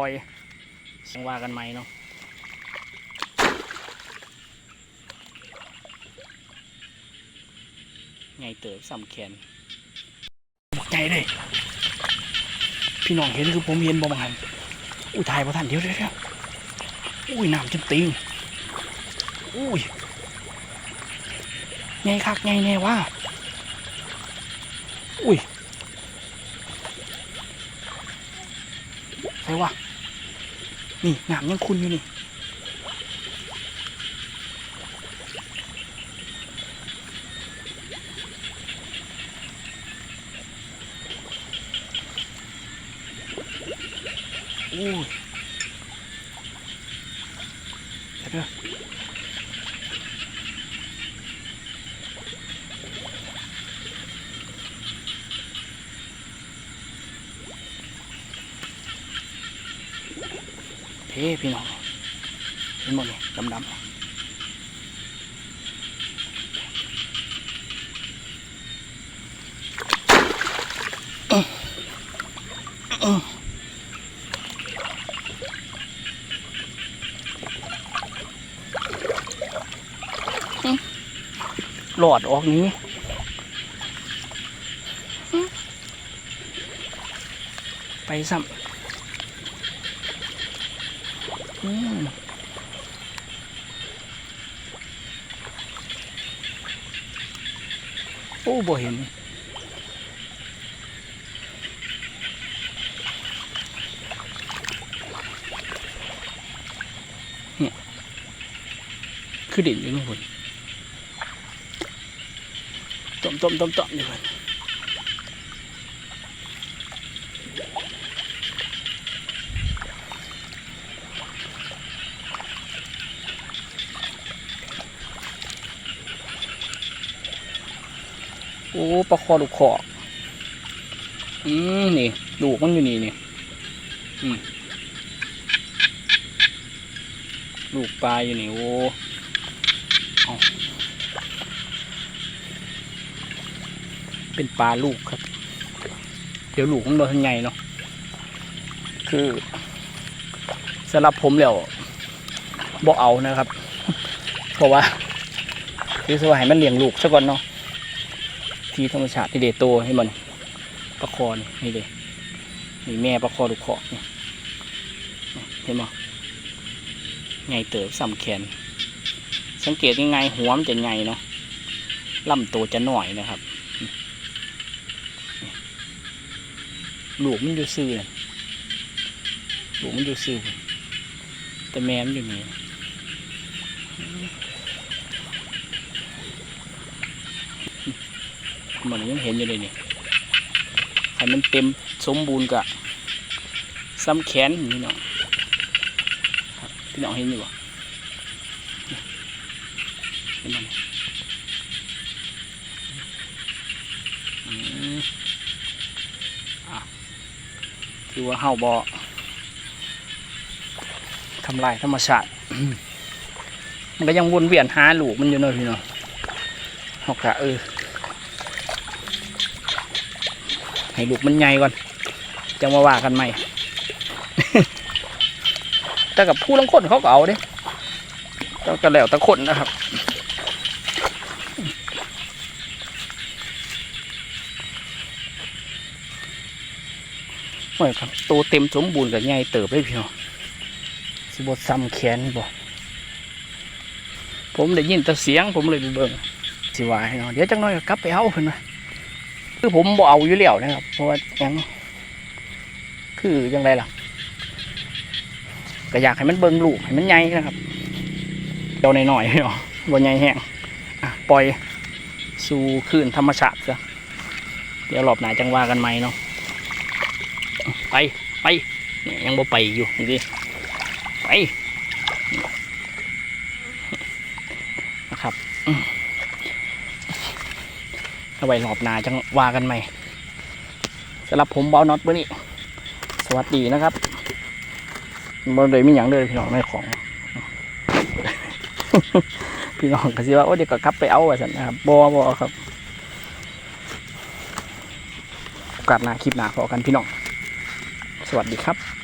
ล่อยสังว่ากันไหมเนาะไงเติบสำแขนบอกไงเลยพี่น้องเห็นคือผมเห็นบ่มังหันอุ้ยถ่ายบ่ทันเดี๋ยวเดี๋ยวอุ้ยน้ำจนติงอุ้ยไงคักไงแน่ว่าอุ้ยใช่วะ นี่น้ำยังคุณอยู่นี่อุ้ยเดี๋ยว เดี๋ยวเพ่พี่น้องเห็นหมดเลยดำดำอื้ออื้อหลอดออกนี้ไปซ้ำ อืมโอ้บ่เห็นเนี่ยคือเด่นอยู่นู่นพุ่นต้มต้มต้มต้มอยู่พุ่น อ้ปลาคอลูกคออืมนี่ลูกมันอยู่นี่นี่อืมลูกปลาอยู่นี่โอ้เป็นปลาลูกครับ เดี๋ยวลูกมันโดนใหญ่เนาะคือสำหรับผมแล้วบ่เอานะครับ เพราะว่าคือสวายมันเลี้ยงลูกซะก่อนเนาะ ที่ธรรมชาติที่เดโตให้มันประคอนนี่เลยนี่แม่ประคอลูกคอกนี่เห็นมั้ยไงเติบสำแขน สังเกตยังไงหัวมันจะไงเนาะลำตัวจะหน่อยนะครับนี่ลูกมันอยู่ซื่อน่ะลูกมันอยู่ซื่อแต่แม่มันอยู่นี่ มันยังเห็นอยู่เลยนี่ให้มันเต็มสมบูรณ์กะซ้ำแขนพี่น้องพี่น้องเห็นอยู่บ่เห็นมันคือว่าเฮาบ่ทำลายธรรมชาติ มันก็ยังวนเวียนหาลูกมันอยู่เนาะพี่น้องเฮากะเออ ให้ลูกมันใหญ่ก่อนจะมาว่ากันใหม่แต่กับผู้ลังคนเขาก็เอาเด้ก็ก็แล้วต่คนนะครับโอ้ยครับตัวเต็มสมบูรณ์กับใหญ่เติบเลยพี่น้องสิบดซ้ำแขนบ่ผมได้ยินแต่เสียงผมเลยไปเบิ่งสิวาให้เนาะเดี๋ยวจังน้อยก็กลับไปเอาเพิ่นว่า คือผมบ่เอาอยู่แล้วนะครับ เพราะว่ายังคือยังไงล่ะก็อยากให้มันเบิ่งลูกให้มันใหญ่นะครับเดาหน่อยๆเนาะบ่ใหญ่แห้งปล่อยสู่คลื่นธรรมชาติซะเดี๋ยวรอบหนาจังว่ากันใหมเนาะไปไปเนี่ยยังบ่ไปอยู่นี่ไปนะครับ เอาไว้รอบหน้าจังว่ากันใหม่สำหรับผมเบาน็อตเมื่อนี้สวัสดีนะครับบ่เลยมีอย่างเลยพี่น้องในของ พี่น้องก็สิว่าโอ้เดี๋ยวก็กลับไปเอาว่าสันนะครับบอบอครับโอกาสหน้าคลิปหน้าพอกันพี่น้อง สวัสดีครับ